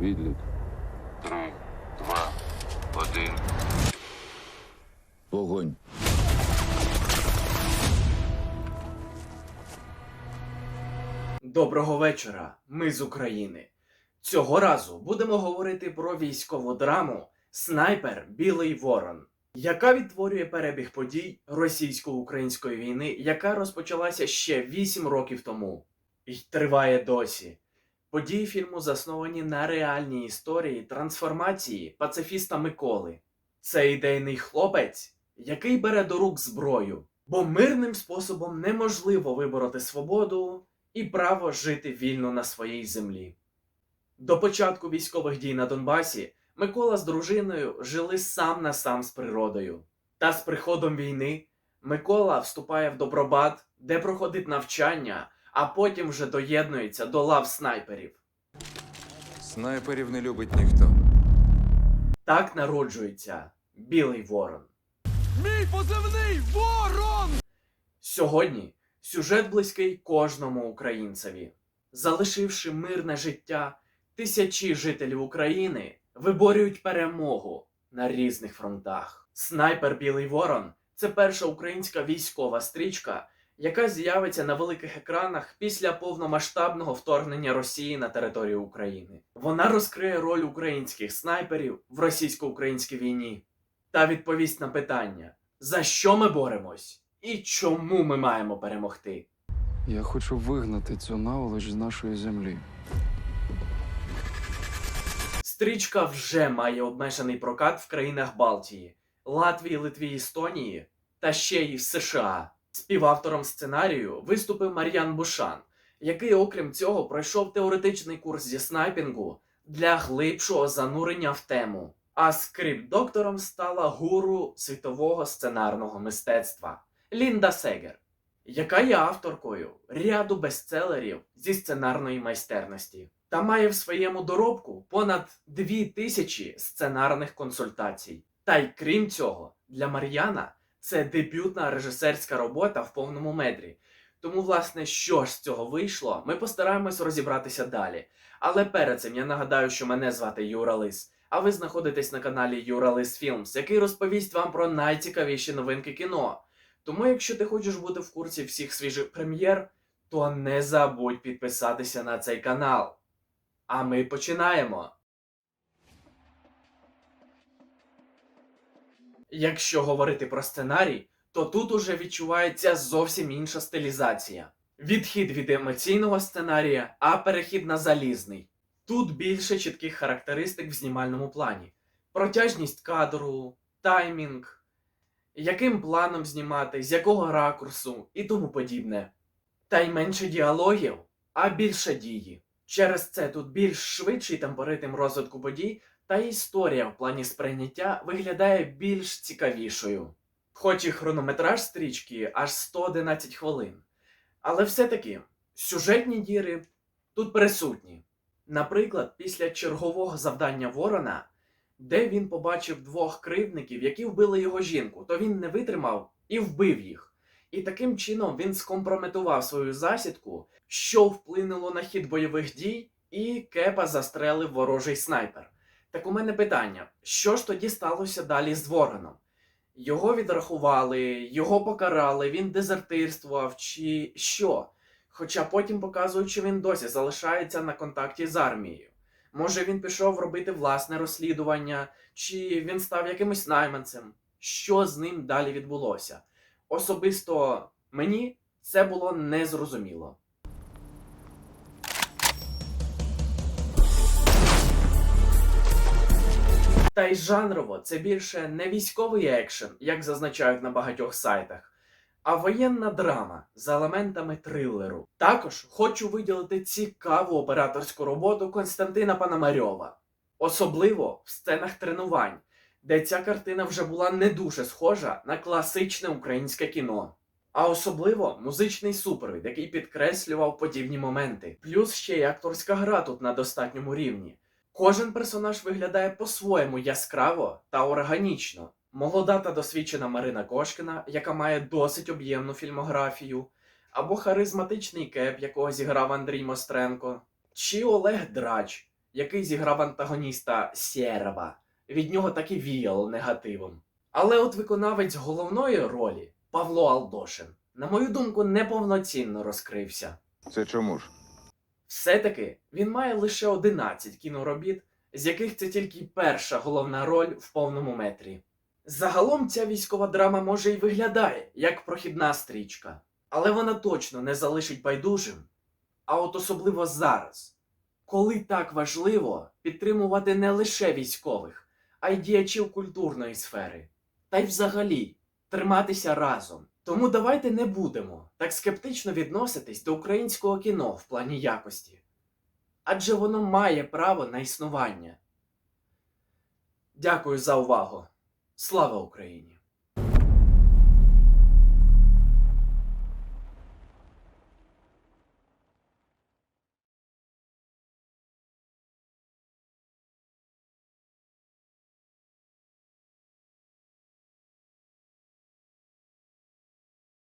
Відлік. Три, два, один. Вогонь. Доброго вечора, ми з України. Цього разу будемо говорити про військову драму Снайпер Білий Ворон, яка відтворює перебіг подій російсько-української війни, яка розпочалася ще 8 років тому і триває досі. Події фільму засновані на реальній історії трансформації пацифіста Миколи. Це ідейний хлопець, який бере до рук зброю, бо мирним способом неможливо вибороти свободу і право жити вільно на своїй землі. До початку військових дій на Донбасі Микола з дружиною жили сам на сам з природою. Та з приходом війни Микола вступає в Добробат, де проходить навчання, а потім вже доєднується до лав снайперів. Снайперів не любить ніхто. Так народжується Білий Ворон. Мій позивний ворон! Сьогодні сюжет близький кожному українцеві. Залишивши мирне життя, тисячі жителів України виборюють перемогу на різних фронтах. Снайпер Білий Ворон це перша українська військова стрічка, яка з'явиться на великих екранах після повномасштабного вторгнення Росії на територію України. Вона розкриє роль українських снайперів в російсько-українській війні та відповість на питання, за що ми боремось і чому ми маємо перемогти. Я хочу вигнати цю наволоч з нашої землі. Стрічка вже має обмежений прокат в країнах Балтії, Латвії, Литві, Естонії та ще й в США. Співавтором сценарію виступив Мар'ян Бушан, який, окрім цього, пройшов теоретичний курс зі снайпінгу для глибшого занурення в тему. А скрипт-доктором стала гуру світового сценарного мистецтва Лінда Сегер, яка є авторкою ряду бестселерів зі сценарної майстерності та має в своєму доробку понад дві тисячі сценарних консультацій. Та й крім цього, для Мар'яна це дебютна режисерська робота в повному метрі. Тому, власне, що ж з цього вийшло, ми постараємось розібратися далі. Але перед цим я нагадаю, що мене звати Юра Лис, а ви знаходитесь на каналі Юра Лис Філмс, який розповість вам про найцікавіші новинки кіно. Тому, якщо ти хочеш бути в курсі всіх свіжих прем'єр, то не забудь підписатися на цей канал. А ми починаємо. Якщо говорити про сценарій, то тут уже відчувається зовсім інша стилізація. Відхід від емоційного сценарія, а перехід на залізний. Тут більше чітких характеристик в знімальному плані: протяжність кадру, таймінг, яким планом знімати, з якого ракурсу і тому подібне. Та й менше діалогів, а більше дії. Через це тут більш швидший темпоритм розвитку подій, та історія в плані сприйняття виглядає більш цікавішою. Хоч і хронометраж стрічки аж 111 хвилин. Але все-таки сюжетні діри тут присутні. Наприклад, після чергового завдання Ворона, де він побачив двох кривдників, які вбили його жінку, то він не витримав і вбив їх. І таким чином він скомпрометував свою засідку, що вплинуло на хід бойових дій, і Кепа застрелив ворожий снайпер. Так у мене питання: що ж тоді сталося далі з Вороном? Його відрахували, його покарали, він дезертирствував чи що? Хоча потім показують, що він досі залишається на контакті з армією. Може він пішов робити власне розслідування, чи він став якимось найманцем? Що з ним далі відбулося? Особисто мені це було незрозуміло. Та й жанрово це більше не військовий екшен, як зазначають на багатьох сайтах, а воєнна драма з елементами трилеру. Також хочу виділити цікаву операторську роботу Константина Пономарьова, особливо в сценах тренувань, де ця картина вже була не дуже схожа на класичне українське кіно. А особливо музичний супровід, який підкреслював подібні моменти. Плюс ще й акторська гра тут на достатньому рівні. Кожен персонаж виглядає по-своєму яскраво та органічно. Молода та досвідчена Марина Кошкіна, яка має досить об'ємну фільмографію, або харизматичний кеп, якого зіграв Андрій Мостренко, чи Олег Драч, який зіграв антагоніста Сєрва, від нього так і віяло негативом. Але от виконавець головної ролі Павло Алдошин, на мою думку, неповноцінно розкрився. Це чому ж? Все-таки він має лише 11 кіноробіт, з яких це тільки перша головна роль в повному метрі. Загалом ця військова драма може й виглядає як прохідна стрічка, але вона точно не залишить байдужим. А от особливо зараз, коли так важливо підтримувати не лише військових, а й діячів культурної сфери, та й взагалі триматися разом. Тому давайте не будемо так скептично відноситись до українського кіно в плані якості. Адже воно має право на існування. Дякую за увагу. Слава Україні!